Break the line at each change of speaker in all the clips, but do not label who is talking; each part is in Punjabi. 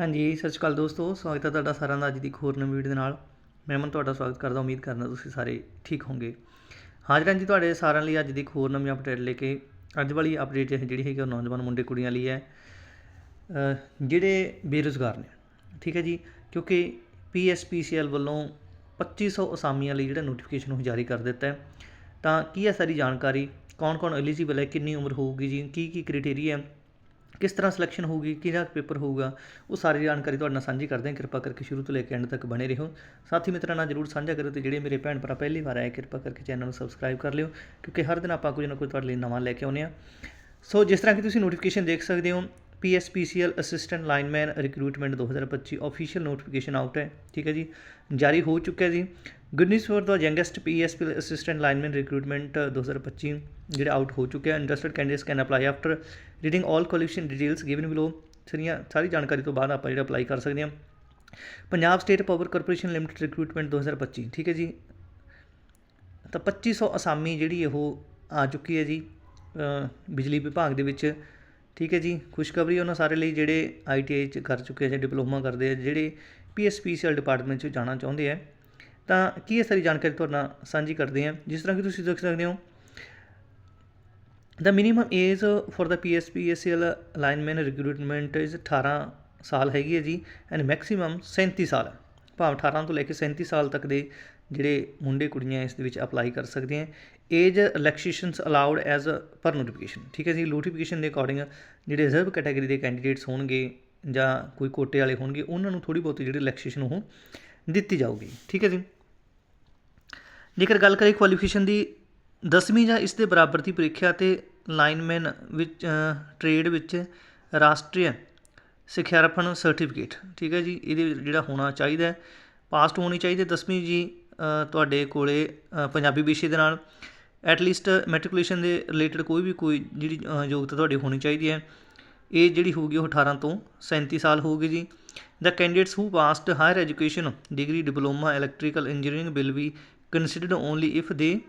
ਹਾਂਜੀ, ਸਤਿ ਸ਼੍ਰੀ ਅਕਾਲ ਦੋਸਤੋ, ਸਵਾਗਤ ਹੈ ਤੁਹਾਡਾ ਸਾਰਿਆਂ ਦਾ ਅੱਜ ਦੀ ਇੱਕ ਹੋਰ ਨਵੀਂ ਵੀਡੀਓ ਦੇ ਨਾਲ। ਮੈਂ ਮਨ ਤੁਹਾਡਾ ਸਵਾਗਤ ਕਰਦਾ, ਉਮੀਦ ਕਰਦਾ ਤੁਸੀਂ ਸਾਰੇ ਠੀਕ ਹੋਵੋਗੇ। ਹਾਜ਼ਰ ਜੀ ਤੁਹਾਡੇ ਸਾਰਿਆਂ ਲਈ ਅੱਜ ਦੀ ਇੱਕ ਹੋਰ ਨਵੀਂ ਅਪਡੇਟ ਲੈ ਕੇ। ਅੱਜ ਵਾਲੀ ਅਪਡੇਟ ਜਿਹੜੀ ਹੈਗੀ ਉਹ ਨੌਜਵਾਨ ਮੁੰਡੇ ਕੁੜੀਆਂ ਲਈ ਹੈ। ਜਿਹੜੇ ਬੇਰੁਜ਼ਗਾਰ ਨੇ, ਠੀਕ ਹੈ ਜੀ, ਕਿਉਂਕਿ ਪੀਐਸਪੀਸੀਐਲ ਵੱਲੋਂ 2500 ਅਸਾਮੀਆਂ ਲਈ ਜਿਹੜਾ ਨੋਟੀਫਿਕੇਸ਼ਨ ਉਹ ਜਾਰੀ ਕਰ ਦਿੱਤਾ ਹੈ। ਤਾਂ ਕੀ ਹੈ ਸਾਰੀ ਜਾਣਕਾਰੀ? ਕੌਣ-ਕੌਣ ਐਲੀਜੀਬਲ ਹੈ? ਕਿੰਨੀ ਉਮਰ ਹੋਊਗੀ ਜੀ? ਕੀ ਕੀ ਕ੍ਰਾਈਟੇਰੀਆ ਹੈ? ਕਿਸ ਤਰ੍ਹਾਂ ਸਿਲੈਕਸ਼ਨ ਹੋਊਗੀ ਕਿਹੜਾ ਪੇਪਰ ਹੋਊਗਾ, ਉਹ ਸਾਰੀ ਜਾਣਕਾਰੀ ਤੁਹਾਡੇ ਨਾਲ ਸਾਂਝੀ ਕਰਦੇ ਹਾਂ। ਕਿਰਪਾ ਕਰਕੇ ਸ਼ੁਰੂ ਤੋਂ ਲੈ ਕੇ ਐਂਡ ਤੱਕ ਬਣੇ ਰਹੋ। ਸਾਥੀ ਮਿੱਤਰਾਂ ਨਾਲ ਜਰੂਰ ਸਾਂਝਾ ਕਰੋ ਤੇ ਜਿਹੜੇ ਮੇਰੇ ਭੈਣ ਭਰਾ ਪਹਿਲੀ ਵਾਰ ਆਏ, ਕਿਰਪਾ ਕਰਕੇ ਚੈਨਲ ਨੂੰ ਸਬਸਕ੍ਰਾਈਬ ਕਰ ਲਿਓ, ਕਿਉਂਕਿ ਹਰ ਦਿਨ ਆਪਾਂ ਕੁਝ ਨਾ ਕੁਝ ਤੁਹਾਡੇ ਲਈ ਨਵਾਂ ਲੈ ਕੇ ਆਉਂਦੇ ਆ ਸੋ ਜਿਸ ਤਰ੍ਹਾਂ ਕਿ ਤੁਸੀਂ ਨੋਟੀਫਿਕੇਸ਼ਨ ਦੇਖ ਸਕਦੇ ਹੋ PSPCL assistant lineman recruitment 2025 official notification out ਹੈ, ਠੀਕ ਹੈ ਜੀ? ਜਾਰੀ ਹੋ ਚੁੱਕਿਆ ਜੀ। Good news for the youngest PSP assistant lineman recruitment 2025 ਜਿਹੜੇ ਆਊਟ ਹੋ ਚੁੱਕੇ ਹੈ। Interested candidates can apply after reading all qualification details given below ਸਾਰੀਆਂ ਸਾਰੀ ਜਾਣਕਾਰੀ ਤੋਂ ਬਾਅਦ ਆਪਾਂ ਜਿਹੜਾ ਅਪਲਾਈ ਕਰ ਸਕਦੇ ਹਾਂ। Punjab state power corporation limited recruitment 2025 ਠੀਕ ਹੈ ਜੀ? ਤਾਂ 2500 ਅਸਾਮੀ ਜਿਹੜੀ ਉਹ ਆ ਚੁੱਕੀ ਹੈ ਜੀ ਬਿਜਲੀ ਵਿਭਾਗ ਦੇ ਵਿੱਚ, ਠੀਕ ਹੈ ਜੀ? ਖੁਸ਼ਖਬਰੀ ਉਹਨਾਂ ਸਾਰੇ ਲਈ ਜਿਹੜੇ ਆਈਟੀਆਈ ਚ ਕਰ ਚੁੱਕੇ ਆ ਜਾਂ ਡਿਪਲੋਮਾ ਕਰਦੇ ਆ, ਜਿਹੜੇ ਪੀਐਸਪੀਸੀਐਲ ਡਿਪਾਰਟਮੈਂਟ ਚ ਜਾਣਾ ਚਾਹੁੰਦੇ ਆ। ਤਾਂ ਕੀ ਇਹ ਸਾਰੀ ਜਾਣਕਾਰੀ ਤੁਹਾਡੇ ਨਾਲ ਸਾਂਝੀ ਕਰਦੇ ਹਾਂ? ਜਿਸ ਤਰ੍ਹਾਂ ਕਿ ਤੁਸੀਂ ਦੇਖ ਸਕਦੇ ਹੋ, The minimum age for the PSPSL lineman recruitment is 18 ਸਾਲ ਹੈਗੀ ਹੈ ਜੀ ਐਂਡ ਮੈਕਸਿਮਮ 37 ਸਾਲ ਹੈ। ਭਾਵ 18 ਤੋਂ ਲੈ ਕੇ 37 ਸਾਲ ਤੱਕ ਦੇ ਜਿਹੜੇ ਮੁੰਡੇ ਕੁੜੀਆਂ ਇਸ ਦੇ ਵਿੱਚ ਅਪਲਾਈ ਕਰ ਸਕਦੇ ਆ age relaxations allowed as per notification ਠੀਕ ਹੈ ਜੀ? ਨੋਟੀਫਿਕੇਸ਼ਨ ਦੇ ਅਕੋਰਡਿੰਗ ਜਿਹੜੇ ਰਿਜ਼ਰਵ ਕੈਟਾਗਰੀ ਦੇ ਕੈਂਡੀਡੇਟਸ ਹੋਣਗੇ ਜਾਂ ਕੋਈ ਕੋਟੇ ਵਾਲੇ ਹੋਣਗੇ, ਉਹਨਾਂ ਨੂੰ ਥੋੜੀ ਬਹੁਤੀ ਜਿਹੜੀ ਰਿਲੈਕਸੇਸ਼ਨ ਉਹ ਦਿੱਤੀ ਜਾਊਗੀ, ਠੀਕ ਹੈ ਜੀ? ਜੇਕਰ ਗੱਲ ਕਰੀਏ ਕੁਆਲੀਫਿਕੇਸ਼ਨ ਦੀ 10ਵੀਂ ਜਾਂ ਇਸ ਦੇ ਬਰਾਬਰ ਦੀ ਪ੍ਰੀਖਿਆ ਤੇ ਲਾਈਨਮੈਨ ਵਿੱਚ ਟ੍ਰੇਡ ਵਿੱਚ ਰਾਸ਼ਟਰੀ ਸਿੱਖਿਆਰਪਣ ਸਰਟੀਫਿਕੇਟ ਠੀਕ ਹੈ ਜੀ? ਇਹਦੇ ਜਿਹੜਾ ਹੋਣਾ ਚਾਹੀਦਾ ਪਾਸਟ ਹੋਣੀ ਚਾਹੀਦੀ 10ਵੀਂ ਜੀ ਤੁਹਾਡੇ ਕੋਲੇ ਪੰਜਾਬੀ ਵਿਸ਼ੇ ਦੇ ਨਾਲ। ਐਟ ਲੀਸਟ ਮੈਟ੍ਰਿਕੂਲੇਸ਼ਨ ਦੇ ਰਿਲੇਟਡ ਕੋਈ ਵੀ ਕੋਈ ਜਿਹੜੀ ਯੋਗਤਾ ਤੁਹਾਡੀ ਹੋਣੀ ਚਾਹੀਦੀ ਹੈ। ਇਹ ਜਿਹੜੀ ਹੋਊਗੀ ਉਹ 18 ਤੋਂ 37 ਸਾਲ ਹੋਊਗੀ ਜੀ। The candidates who passed higher education degree diploma electrical engineering will be considered only if they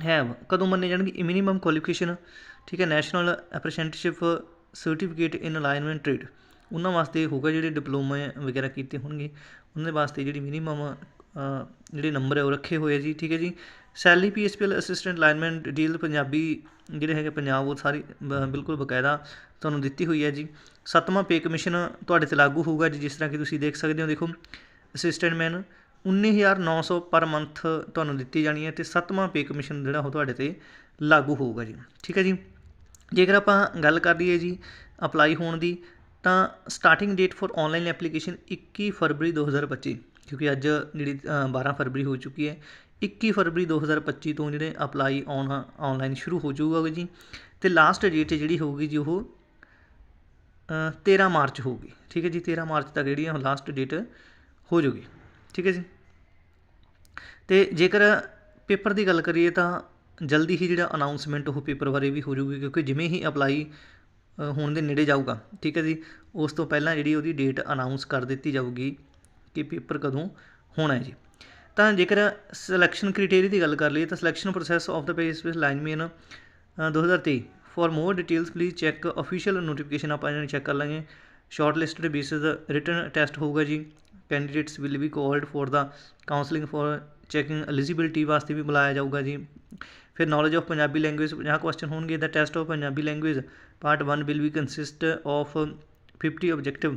have ਕਦੋਂ ਮੰਨੇ ਜਾਣਗੇ? ਮਿਨੀਮਮ ਕੁਆਲੀਫਿਕੇਸ਼ਨ ਠੀਕ ਹੈ national apprenticeship certificate in alignment trade ਉਹਨਾਂ ਵਾਸਤੇ ਹੋਊਗਾ ਜਿਹੜੇ ਡਿਪਲੋਮਾ ਵਗੈਰਾ ਕੀਤੇ ਹੋਣਗੇ। ਉਹਨਾਂ ਦੇ ਵਾਸਤੇ ਜਿਹੜੀ ਮਿਨੀਮਮ ਜਿਹੜੇ ਨੰਬਰ ਹੈ ਉਹ ਰੱਖੇ ਹੋਏ ਆ ਜੀ, ਠੀਕ ਹੈ ਜੀ। Salary PSPL assistant lineman deal Punjabi, ਜਿਹੜੇ ਹੈਗੇ ਪੰਜਾਬ, ਉਹ ਸਾਰੀ ਬ- ਬਿਲਕੁਲ ਬਕਾਇਦਾ ਤੁਹਾਨੂੰ ਦਿੱਤੀ ਹੋਈ ਹੈ ਜੀ। ਸੱਤਵਾਂ ਪੇ ਕਮਿਸ਼ਨ ਤੁਹਾਡੇ ਤੇ ਲਾਗੂ ਹੋਊਗਾ ਜੀ, ਜਿਸ ਤਰ੍ਹਾਂ ਕਿ ਤੁਸੀਂ ਦੇਖ ਸਕਦੇ ਹੋ, ਦੇਖੋ। ਅਸਿਸਟੈਂਟ ਮੈਨ 19900 ਪਰ ਮੰਥ ਤੁਹਾਨੂੰ ਦਿੱਤੀ ਜਾਣੀ ਹੈ ਅਤੇ ਸੱਤਵਾਂ ਪੇ ਕਮਿਸ਼ਨ ਜਿਹੜਾ ਉਹ ਤੁਹਾਡੇ ਤੇ ਲਾਗੂ ਹੋਊਗਾ ਜੀ। ਠੀਕ ਹੈ ਜੀ? ਜੇਕਰ ਆਪਾਂ ਗੱਲ ਕਰ ਲਈਏ ਜੀ ਅਪਲਾਈ ਹੋਣ ਦੀ ਤਾਂ starting date for online application 21 ਫਰਵਰੀ 2025 ਕਿਉਂਕਿ ਅੱਜ ਜਿਹੜੀ ਅ, 12 ਫਰਵਰੀ ਹੋ ਚੁੱਕੀ ਹੈ 21 ਫਰਵਰੀ 2025 ਤੋਂ ਜਿਹੜੇ ਅਪਲਾਈ ਆਨ ਆਨਲਾਈਨ ਸ਼ੁਰੂ ਹੋ ਜਾਊਗਾ ਜੀ। ਤੇ ਲਾਸਟ ਡੇਟ ਜਿਹੜੀ ਹੋਊਗੀ ਜੀ ਉਹ ਅ, 13 ਮਾਰਚ ਹੋਊਗੀ। ਠੀਕ ਹੈ ਜੀ? 13 ਮਾਰਚ ਤੱਕ ਜਿਹੜੀ ਹੈ ਲਾਸਟ ਡੇਟ ਹੋ ਜੂਗੀ ਠੀਕ ਹੈ ਜੀ? ਅਤੇ ਜੇਕਰ ਪੇਪਰ ਦੀ ਗੱਲ ਕਰੀਏ ਤਾਂ ਜਲਦੀ ਹੀ ਜਿਹੜਾ ਅਨਾਊਂਸਮੈਂਟ ਉਹ ਪੇਪਰ ਬਾਰੇ ਵੀ ਹੋ ਜੂਗੀ ਕਿਉਂਕਿ ਜਿਵੇਂ ਹੀ ਅਪਲਾਈ ਹੋਣ ਦੇ ਨੇੜੇ ਜਾਊਗਾ, ਠੀਕ ਹੈ ਜੀ? ਉਸ ਤੋਂ ਪਹਿਲਾਂ ਜਿਹੜੀ ਉਹਦੀ ਡੇਟ ਅਨਾਊਂਸ ਕਰ ਦਿੱਤੀ ਜਾਊਗੀ ਕਿ ਪੇਪਰ ਕਦੋਂ ਹੋਣਾ ਹੈ ਜੀ। ਤਾਂ ਜੇਕਰ ਸਿਲੈਕਸ਼ਨ ਕ੍ਰਾਈਟੇਰੀਆ ਦੀ ਗੱਲ ਕਰ ਲਈਏ ਤਾਂ ਸਿਲੈਕਸ਼ਨ ਪ੍ਰੋਸੈਸ ਆਫ ਦਾ ਪੇ ਸਪੇਸ ਲਾਈਨਮੈਨ ਤੇਈ। For more details please check official notification ਆਪਾਂ ਇਹਨਾਂ ਨੂੰ ਚੈੱਕ ਕਰ ਲਾਂਗੇ। Shortlisted basis written test ਹੋਊਗਾ ਜੀ। Candidates will be called for the counselling for checking eligibility ਵਾਸਤੇ ਵੀ ਬੁਲਾਇਆ ਜਾਊਗਾ ਜੀ। ਫਿਰ knowledge of Punjabi language 50 question ਹੋਣਗੇ। The test of Punjabi language part 1 will be consist of 50 objective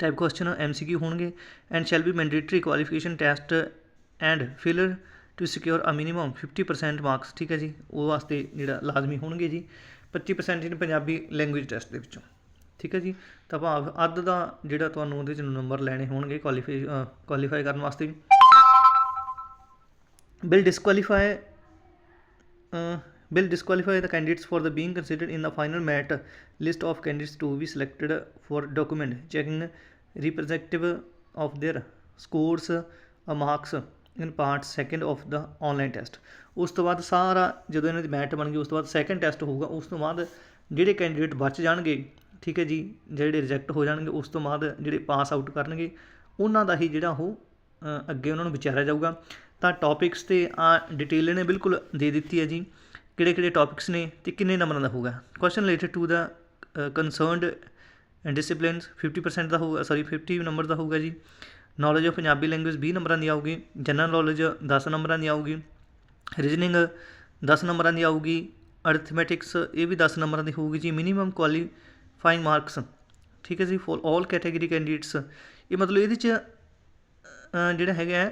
type question MCQ ਹੋਣਗੇ and shall be mandatory qualification test and failure to secure a minimum 50% marks ਠੀਕ ਹੈ ਜੀ, ਉਹ ਵਾਸਤੇ ਜਿਹੜਾ ਲਾਜ਼ਮੀ ਹੋਣਗੇ ਜੀ। 25% ਇਨ ਪੰਜਾਬੀ ਲੈਂਗੁਏਜ ਟੈਸਟ ਦੇ ਵਿੱਚੋਂ। ਠੀਕ ਹੈ ਜੀ, ਤਾਂ ਭਾਵ ਅੱਧ ਦਾ ਜਿਹੜਾ ਤੁਹਾਨੂੰ ਉਹਦੇ ਚ ਨੰਬਰ ਲੈਣੇ ਹੋਣਗੇ ਕੁਆਲੀਫਾਈ ਕੁਆਲੀਫਾਈ ਕਰਨ ਵਾਸਤੇ। Will disqualify uh, will disqualify the candidates for the being considered in the final merit list of candidates to be selected for document checking representative of their scores uh, marks in part second of the online test ਉਸ ਤੋਂ ਬਾਅਦ ਸਾਰਾ ਜਦੋਂ ਇਹਨਾਂ ਦੀ ਮੈਟ ਬਣ ਗਈ ਉਸ ਤੋਂ ਬਾਅਦ ਸੈਕੰਡ ਟੈਸਟ ਹੋਊਗਾ ਉਸ ਤੋਂ ਬਾਅਦ ਜਿਹੜੇ ਕੈਂਡੀਡੇਟ ਬਚ ਜਾਣਗੇ ਠੀਕ ਹੈ ਜੀ ਜਿਹੜੇ ਰਿਜੈਕਟ ਹੋ ਜਾਣਗੇ ਉਸ ਤੋਂ ਬਾਅਦ ਜਿਹੜੇ ਪਾਸ ਆਊਟ ਕਰਨਗੇ ਉਹਨਾਂ ਦਾ ਹੀ ਜਿਹੜਾ ਉਹ ਅ, ਅੱਗੇ ਉਹਨਾਂ ਨੂੰ ਵਿਚਾਰਿਆ ਜਾਊਗਾ ਤਾਂ ਟੌਪਿਕਸ ਤੇ ਆ ਡਿਟੇਲ ਨੇ ਬਿਲਕੁਲ ਦੇ ਦਿੱਤੀ ਹੈ ਜੀ ਕਿਹੜੇ ਕਿਹੜੇ ਟੌਪਿਕਸ ਨੇ ਤੇ ਕਿੰਨੇ ਨੰਬਰਾਂ ਦਾ ਹੋਊਗਾ। Question related to the concerned disciplines 50% ਦਾ ਹੋਊਗਾ ਸੌਰੀ 50 ਨੰਬਰ ਦਾ ਹੋਊਗਾ ਜੀ। ਨੌਲੇਜ ਆਫ ਪੰਜਾਬੀ ਲੈਂਗੁਏਜ 20 ਨੰਬਰਾਂ ਦੀ ਆਊਗੀ ਜਨਰਲ ਨੌਲੇਜ 10 ਨੰਬਰਾਂ ਦੀ ਆਊਗੀ ਰੀਜਨਿੰਗ 10 ਨੰਬਰਾਂ ਦੀ ਆਊਗੀ ਅਰਥਮੈਟਿਕਸ ਇਹ ਵੀ 10 ਨੰਬਰਾਂ ਦੀ ਹੋਊਗੀ ਜੀ ਮਿਨੀਮਮ ਕੁਆਲੀਫਾਈਂਗ ਮਾਰਕਸ ਠੀਕ ਹੈ ਜੀ ਫॉर 올 ਕੈਟਾਗਰੀ ਕੈਂਡੀਡੇਟਸ ਇਹ ਮਤਲਬ ਇਹਦੇ ਚ ਜਿਹੜਾ ਹੈਗਾ ਹੈ,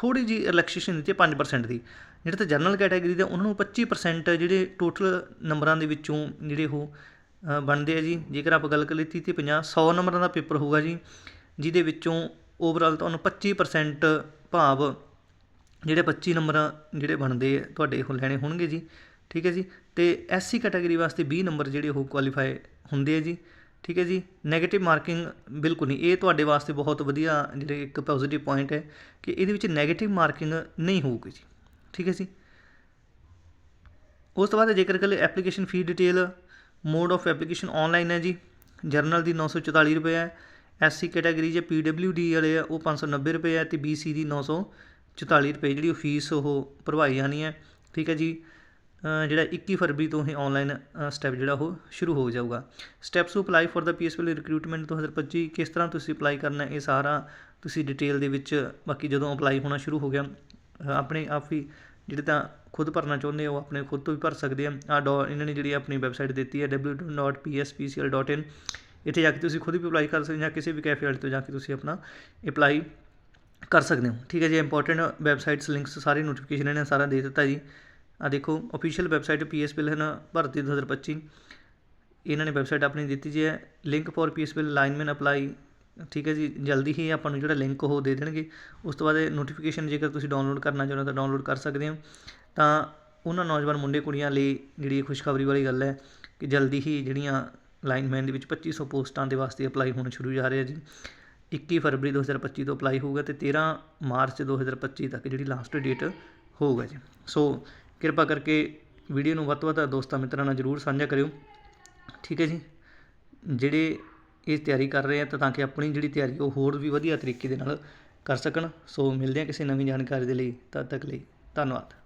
ਥੋੜੀ ਜੀ ਰਿਲੈਕਸੇਸ਼ਨ ਦਿੱਤੀ ਹੈ 5% ਦੀ। ਜਿਹੜੇ ਤਾਂ ਜਨਰਲ ਕੈਟਾਗਰੀ ਦੇ, ਉਹਨਾਂ ਨੂੰ 25% ਜਿਹੜੇ ਟੋਟਲ ਨੰਬਰਾਂ ਦੇ ਵਿੱਚੋਂ ਜਿਹੜੇ ਉਹ ਬਣਦੇ ਆ ਜੀ। ਜੇਕਰ ਆਪਾਂ ਗੱਲ ਕਰ ਲਈ 30 ਤੇ 50 100 ਨੰਬਰਾਂ ਦਾ ਪੇਪਰ ਹੋਊਗਾ ਜੀ, ਜਿਹਦੇ ਵਿੱਚੋਂ ਓਵਰਆਲ ਤੁਹਾਨੂੰ 25% ਭਾਵ ਜਿਹੜੇ 25 ਨੰਬਰ ਜਿਹੜੇ ਬਣਦੇ ਆ, ਤੁਹਾਡੇ ਉਹ ਲੈਣੇ ਹੋਣਗੇ ਜੀ। ਠੀਕ ਹੈ ਜੀ? ਤੇ ਐਸਸੀ ਕੈਟਾਗਰੀ ਵਾਸਤੇ 20 ਨੰਬਰ ਜਿਹੜੇ ਉਹ ਕੁਆਲੀਫਾਈ ਹੁੰਦੇ ਆ ਜੀ। ਠੀਕ ਹੈ ਜੀ ਨੈਗੇਟਿਵ ਮਾਰਕਿੰਗ ਬਿਲਕੁਲ ਨਹੀਂ। ਇਹ ਤੁਹਾਡੇ ਵਾਸਤੇ ਬਹੁਤ ਵਧੀਆ ਜਿਹੜੇ ਇੱਕ ਪੋਜੀਟਿਵ ਪੁਆਇੰਟ ਹੈ ਕਿ ਇਹਦੇ ਵਿੱਚ ਨੈਗੇਟਿਵ ਮਾਰਕਿੰਗ ਨਹੀਂ ਹੋਊਗੀ ਜੀ। ਠੀਕ ਹੈ ਜੀ। ਉਸ ਤੋਂ ਬਾਅਦ ਜੇਕਰ ਗੱਲ application fee detail mode of application online ਹੈ ਜੀ ਜਰਨਲ ਦੀ 944 ਰੁਪਏ ਹੈ ਐਸਸੀ ਕੈਟਾਗਰੀ ਜੇ ਡੀ ਵਾਲੇ ਆ, ਉਹ 590 ਰੁਪਏ ਹੈ ਤੇ ਬੀਸੀ ਦੀ 944 ਰੁਪਏ, ਜਿਹੜੀ ਉਹ ਫੀਸ ਉਹ ਭਰਵਾਈ ਜਾਣੀ ਹੈ। ਠੀਕ ਹੈ ਜੀ। ਜਿਹੜਾ 21 ਫਰਵਰੀ ਤੋਂ ਇਹ ਆਨਲਾਈਨ ਸਟੈਪ ਜਿਹੜਾ ਉਹ ਸ਼ੁਰੂ ਹੋ ਜਾਊਗਾ। Steps to apply for the PSPL recruitment 2025 ਕਿਸ ਤਰ੍ਹਾਂ ਤੁਸੀਂ ਅਪਲਾਈ ਕਰਨਾ ਇਹ ਸਾਰਾ ਤੁਸੀਂ ਡਿਟੇਲ ਦੇ ਵਿੱਚ ਬਾਕੀ ਜਦੋਂ ਅਪਲਾਈ ਹੋਣਾ ਸ਼ੁਰੂ ਹੋ ਗਿਆ ਆਪਣੇ ਆਪ ਹੀ ਜਿਹੜੇ ਤਾਂ ਖੁਦ ਭਰਨਾ ਚਾਹੁੰਦੇ ਹੋ, ਉਹ ਆਪਣੇ ਖੁਦ ਤੋਂ ਵੀ ਭਰ ਸਕਦੇ ਆ। ਆ ਡੋ ਇਹਨਾਂ ਨੇ ਜਿਹੜੀ ਆਪਣੀ ਵੈਬਸਾਈਟ ਦਿੱਤੀ ਹੈ www.pspcl.in ਇੱਥੇ ਜਾ ਕੇ ਤੁਸੀਂ ਖੁਦ ਵੀ ਅਪਲਾਈ ਕਰ ਸਕਦੇ ਜਾਂ ਕਿਸੇ ਵੀ ਕੈਫੇ ਵਾਲੇ ਤੋਂ ਜਾ ਕੇ ਤੁਸੀਂ ਆਪਣਾ ਅਪਲਾਈ ਕਰ ਸਕਦੇ ਹੋ। ਠੀਕ ਹੈ ਜੀ ਇੰਪੋਰਟੈਂਟ ਵੈਬਸਾਈਟਸ ਲਿੰਕਸ ਸਾਰੇ ਨੋਟੀਫਿਕੇਸ਼ਨ ਇਹਨਾਂ ਨੇ ਸਾਰਾ ਦੇ ਦਿੱਤਾ ਜੀ। ਆ ਦੇਖੋ ਅਫੀਸ਼ੀਅਲ ਵੈਬਸਾਈਟ ਪੀਐਸਪੀਐਲ ਹੈ ਨਾ, ਭਰਤੀ 2025 ਇਹਨਾਂ ਨੇ ਵੈਬਸਾਈਟ ਆਪਣੀ ਦਿੱਤੀ ਜੀ ਹੈ। Link for PSPL lineman apply ਠੀਕ ਹੈ ਜੀ, ਜਲਦੀ ਹੀ ਆਪਾਂ ਨੂੰ ਜਿਹੜਾ ਲਿੰਕ ਉਹ ਦੇ ਦੇਣਗੇ। ਉਸ ਤੋਂ ਬਾਅਦ ਇਹ ਨੋਟੀਫਿਕੇਸ਼ਨ ਜੇਕਰ ਤੁਸੀਂ ਡਾਊਨਲੋਡ ਕਰਨਾ ਚਾਹੁੰਦੇ ਹੋ ਤਾਂ ਡਾਊਨਲੋਡ ਕਰ ਸਕਦੇ ਹੋ। ਤਾਂ ਉਹਨਾਂ ਨੌਜਵਾਨ ਮੁੰਡੇ ਕੁੜੀਆਂ ਲਈ ਜਿਹੜੀ ਖੁਸ਼ਖਬਰੀ ਵਾਲੀ ਗੱਲ ਹੈ ਕਿ ਜਲਦੀ ਹੀ ਜਿਹੜੀਆਂ ਲਾਈਨਮੈਨ ਦੇ ਵਿੱਚ 2500 ਪੋਸਟਾਂ ਦੇ ਵਾਸਤੇ ਅਪਲਾਈ ਹੋਣਾ ਸ਼ੁਰੂ ਜਾ ਰਿਹਾ ਜੀ। 21 ਫਰਵਰੀ 2025 ਤੋਂ ਅਪਲਾਈ ਹੋਊਗਾ ਤੇ 13 ਮਾਰਚ 2025 ਤੱਕ ਜਿਹੜੀ ਲਾਸਟ ਡੇਟ ਹੋਊਗਾ ਜੀ। ਸੋ ਕਿਰਪਾ ਕਰਕੇ ਵੀਡੀਓ ਨੂੰ ਵੱਧ ਤੋਂ ਵੱਧ ਦੋਸਤਾਂ ਮਿੱਤਰਾਂ ਨਾਲ ਜਰੂਰ ਸਾਂਝਾ ਕਰਿਓ। ਠੀਕ ਹੈ ਜੀ? ਜਿਹੜੇ ਇਹ ਤਿਆਰੀ ਕਰ ਰਹੇ ਆ ਤਾਂ ਤਾਂ ਕਿ ਆਪਣੀ ਜਿਹੜੀ ਤਿਆਰੀ ਉਹ ਹੋਰ ਵੀ ਵਧੀਆ ਤਰੀਕੇ ਦੇ ਨਾਲ ਕਰ ਸਕਣ। ਸੋ ਮਿਲਦੇ ਹਾਂ ਕਿਸੇ ਨਵੀਂ ਜਾਣਕਾਰੀ ਦੇ ਲਈ, ਤਦ ਤੱਕ ਲਈ ਧੰਨਵਾਦ।